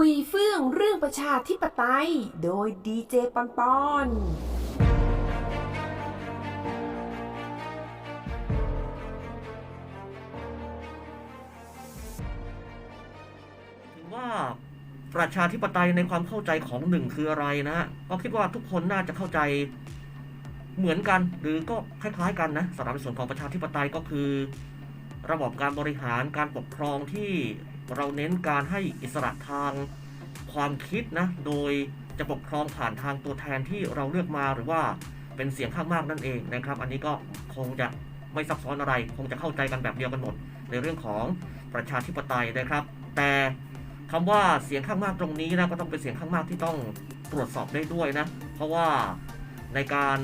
คุยเฟื่องเรื่องประชาธิปไตย โดยดีเจปอนปอนถึงว่าประชาธิปไตยในความเข้าใจของหนึ่งคืออะไรนะฮะก็คิดว่าทุกคนน่าจะเข้าใจเหมือนกัน หรือก็คล้ายๆกันนะสำหรับในส่วนของประชาธิปไตยก็คือ ระบบการบริหารการปกครองที่เราเน้นการให้อิสระทางความคิดนะ โดยจะปกครองผ่านทางตัวแทนที่เราเลือกมาหรือว่าเป็นเสียงข้างมากนั่นเองนะครับ อันนี้ก็คงจะไม่ซับซ้อนอะไร คงจะเข้าใจกันแบบเดียวกันหมด ในเรื่องของประชาธิปไตยนะครับ แต่คำว่าเสียงข้างมากตรงนี้นะก็ต้องเป็นเสียงข้างมากที่ต้องตรวจสอบได้ด้วยนะ เพราะว่าในการ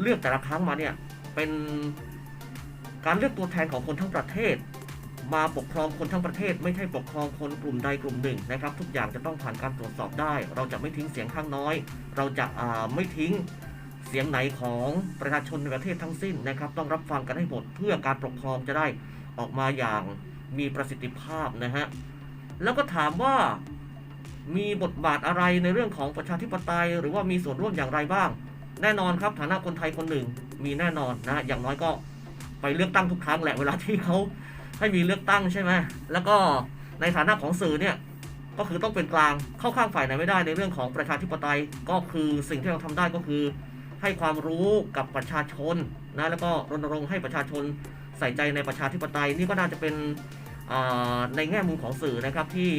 เลือกแต่ละครั้งมาเนี่ยเป็น การเลือกตัวแทนของคนทั้งประเทศ มาปกครองคนทั้งประเทศ ไม่ใช่ปกครองคนกลุ่มใดกลุ่มหนึ่งนะครับ ทุกอย่างจะต้องผ่านการตรวจสอบได้ เราจะไม่ทิ้งเสียงข้างน้อย เราจะาไม่ทิ้งเสียงไหนของประชาชนในประเทศทั้งสิ้นนะครับ ต้องรับฟังกันให้หมดเพื่อการปกครองจะได้ออกมาอย่างมีประสิทธิภาพนะฮะแล้วก็ถามว่ามีบทบาทอะไรในเรื่องของประชาธิปไตย หรือว่ามีส่วนร่วมอย่างไรบ้าง แน่นอนครับฐานะคนไทยคนหนึ่งมีแน่นอนนะอย่างน้อยก็ ไปเลือกตั้งทุกครั้งแหละเวลาที่เขาให้มีเลือกตั้งใช่ไหมแล้วก็ในฐานะของสื่อเนี่ยก็คือต้องเป็นกลางเข้าข้างฝ่ายไหนไม่ได้ในเรื่องของประชาธิปไตยก็คือสิ่งที่เราทำได้ก็คือ ให้ความรู้กับประชาชนนะแล้วก็รณรงค์ให้ประชาชนใส่ใจในประชาธิปไตยนี่ก็น่าจะเป็นในแง่มุมของสื่อนะครับที่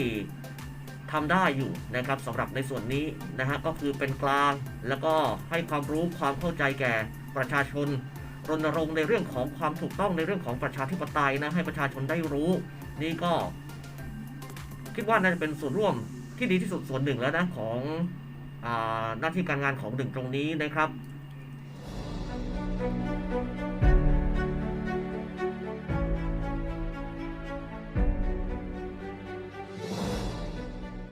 ทำได้อยู่นะครับสำหรับในส่วนนี้นะฮะก็คือเป็นกลางแล้วก็ให้ความรู้ความเข้าใจแก่ประชาชน รณรงค์ในเรื่องของความถูกต้องในเรื่องของประชาธิปไตยนะให้ประชาชนได้รู้ นี่ก็ คิดว่าน่าจะเป็นส่วนร่วมที่ดีที่สุดส่วนหนึ่งแล้วนะของอหน้าที่การงานของหนึ่งตรงนี้นะครับ